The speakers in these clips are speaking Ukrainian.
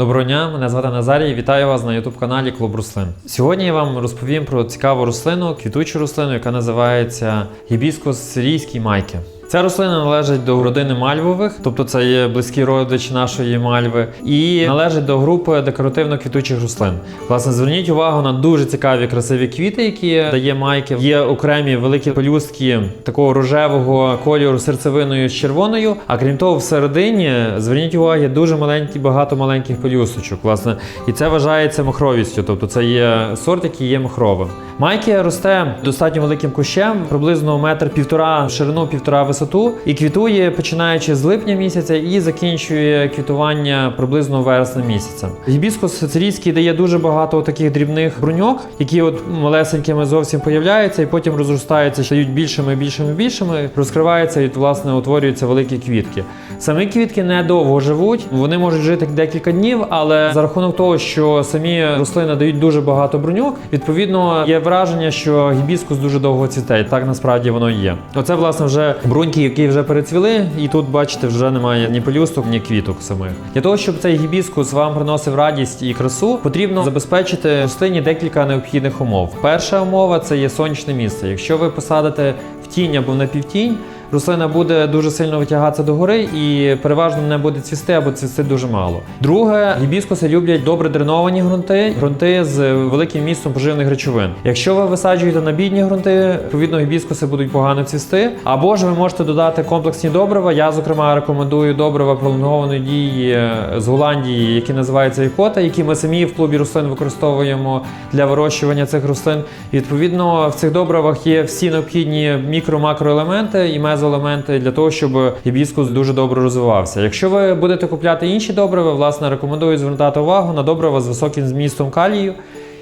Доброго дня, мене звати Назарій. Вітаю вас на youtube каналі Клуб Руслин. Сьогодні я вам розповім про цікаву рослину, квітучу рослину, яка називається гібіскус сирійський майки. Ця рослина належить до родини мальвових, тобто це є близький родич нашої мальви, і належить до групи декоративно-квітучих рослин. Власне, зверніть увагу на дуже цікаві красиві квіти, які дає майки. Є окремі великі пелюстки такого рожевого кольору серцевиною з червоною. А крім того, всередині зверніть увагу, є дуже маленькі, багато маленьких пелюсточок. Власне, і це вважається махровістю, тобто це є сорт, який є махровим. Майки росте достатньо великим кущем, приблизно метр півтора ширину, півтора в висоту, і квітує починаючи з липня місяця і закінчує квітування приблизно вересня місяця. Гібіскус сицилійський дає дуже багато таких дрібних бруньок, які от малесенькими зовсім появляються, і потім розростаються, стають більшими, більшими, більшими, розкриваються і власне утворюються великі квітки. Самі квітки недовго живуть, вони можуть жити декілька днів, але за рахунок того, що самі рослини дають дуже багато бруньок, відповідно є враження, що гібіскус дуже довго цвіте. Так насправді воно і є. Оце власне вже бруньки, які вже перецвіли, і тут бачите, вже немає ні пелюсток, ні квіток самих. Для того, щоб цей гібіскус вам приносив радість і красу, потрібно забезпечити рослині декілька необхідних умов. Перша умова це є сонячне місце. Якщо ви посадите в тінь або на півтінь, рослина буде дуже сильно витягатися догори і переважно не буде цвісти або цвісти дуже мало. Друге, гібіскуси люблять добре дреновані ґрунти, ґрунти з великим містом поживних речовин. Якщо ви висаджуєте на бідні ґрунти, відповідно гібіскуси будуть погано цвісти. Або ж ви можете додати комплексні добрива. Я, зокрема, рекомендую добрива пролонгованої дії з Голландії, які називаються ікота, які ми самі в клубі рослин використовуємо для вирощування цих рослин. І, відповідно, в цих добривах є всі необхідні мікро-макроелементи і мезоелементи для того, щоб гібіскус дуже добре розвивався. Якщо ви будете купляти інші добрива, власне, рекомендую звертати увагу на добрива з високим змістом калію.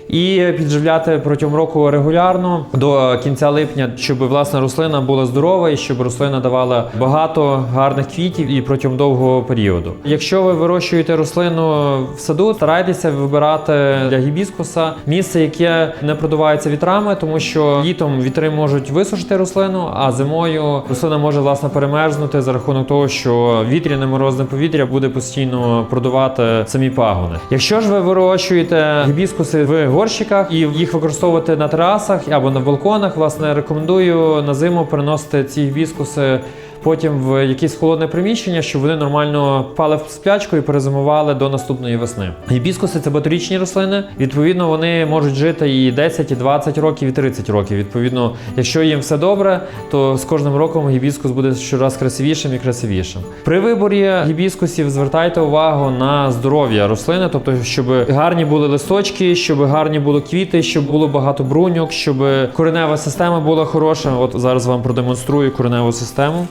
І підживляти протягом року регулярно до кінця липня, щоб власне рослина була здорова і щоб рослина давала багато гарних квітів і протягом довгого періоду. Якщо ви вирощуєте рослину в саду, старайтеся вибирати для гібіскуса місце, яке не продувається вітрами, тому що літом вітри можуть висушити рослину, а зимою рослина може власне перемерзнути за рахунок того, що вітряне морозне повітря буде постійно продувати самі пагони. Якщо ж ви вирощуєте гібіскуси в горщиках і їх використовувати на терасах або на балконах, власне, рекомендую на зиму приносити ці гібіскуси потім в якесь холодне приміщення, щоб вони нормально впали в сплячку і перезимували до наступної весни. Гібіскуси це багаторічні рослини. Відповідно, вони можуть жити і 10, і 20 років, і 30 років. Відповідно, якщо їм все добре, то з кожним роком гібіскус буде щораз красивішим і красивішим. При виборі гібіскусів звертайте увагу на здоров'я рослини, тобто, щоб гарні були листочки, щоб гарні були квіти, щоб було багато бруньок, щоб коренева система була хороша. От зараз вам продемонструю кореневу систему.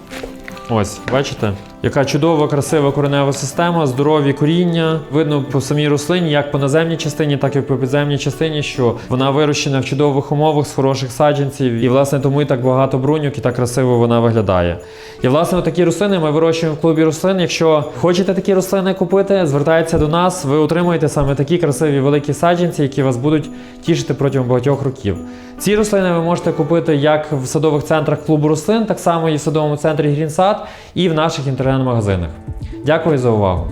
Ось, бачите? Яка чудова, красива коренева система, здорові коріння. Видно по самій рослині, як по наземній частині, так і по підземній частині, що вона вирощена в чудових умовах з хороших саджанців. І, власне, тому і так багато бруньок і так красиво вона виглядає. І, власне, такі рослини ми вирощуємо в клубі рослин. Якщо хочете такі рослини купити, звертайтеся до нас, ви отримаєте саме такі красиві великі саджанці, які вас будуть тішити протягом багатьох років. Ці рослини ви можете купити як в садових центрах клубу рослин, так само і в садовому центрі Грінсад, і в наших інтернет-магазинах. Дякую за увагу!